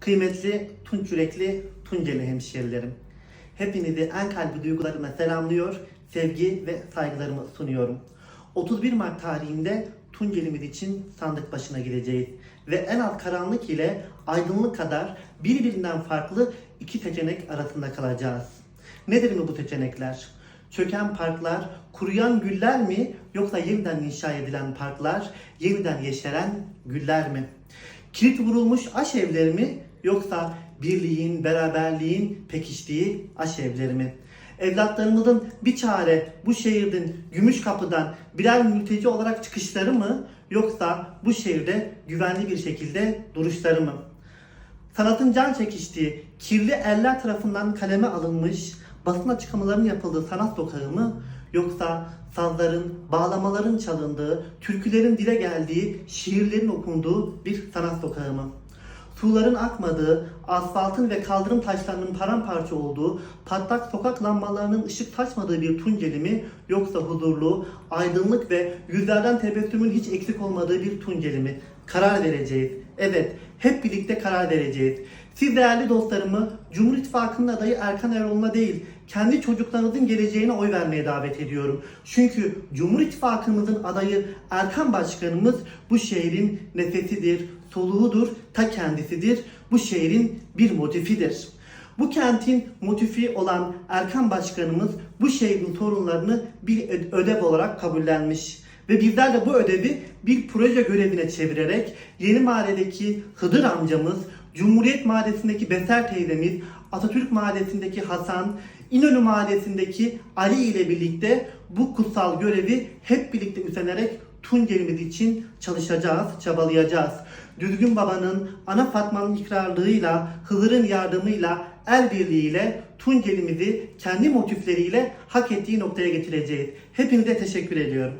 Kıymetli Tunç Yürekli Tunceli hemşehrilerim. Hepinizi en kalbi duygularımla selamlıyor, sevgi ve saygılarımı sunuyorum. 31 Mart tarihinde Tuncelimiz için sandık başına gireceğiz. Ve en alt karanlık ile aydınlık kadar birbirinden farklı iki seçenek arasında kalacağız. Nedir mi bu seçenekler? Çöken parklar, kuruyan güller mi yoksa yeniden inşa edilen parklar, yeniden yeşeren güller mi? Kilit vurulmuş aş evleri mi yoksa birliğin, beraberliğin pekiştiği aş evleri mi? Evlatlarımızın bir çare bu şehirden gümüş kapıdan birer mülteci olarak çıkışları mı yoksa bu şehirde güvenli bir şekilde duruşları mı? Sanatın can çekiştiği, kirli eller tarafından kaleme alınmış, basın açıklamalarının yapıldığı sanat sokağı mı? Yoksa sazların, bağlamaların çalındığı, türkülerin dile geldiği, şiirlerin okunduğu bir sanat sokağı mı? Suların akmadığı, asfaltın ve kaldırım taşlarının paramparça olduğu, patlak sokak lambalarının ışık taşmadığı bir Tunceli mi? Yoksa huzurlu, aydınlık ve yüzlerden tebessümün hiç eksik olmadığı bir Tunceli mi? Karar vereceğiz. Evet, hep birlikte karar vereceğiz. Siz değerli dostlarımı Cumhur İttifakı'nın adayı Erkan Eroğlu'na değil, kendi çocuklarınızın geleceğine oy vermeye davet ediyorum. Çünkü Cumhur İttifakımızın adayı Erkan Başkanımız bu şehrin nefesidir, soluğudur, ta kendisidir. Bu şehrin bir motifidir. Bu kentin motifi olan Erkan Başkanımız bu şehrin sorunlarını bir ödev olarak kabullenmiş. Ve bizler de bu ödevi bir proje görevine çevirerek Yeni Mahalle'deki Hıdır amcamız, Cumhuriyet Mahallesi'ndeki Beser teyzemiz, Atatürk Mahallesi'ndeki Hasan, İnönü Mahallesi'ndeki Ali ile birlikte bu kutsal görevi hep birlikte üstlenerek Tuncelimiz için çalışacağız, çabalayacağız. Düzgün Baba'nın, Ana Fatma'nın ikrarlığıyla, Hızır'ın yardımıyla, el birliğiyle Tuncelimizi kendi motifleriyle hak ettiği noktaya getireceğiz. Hepinize teşekkür ediyorum.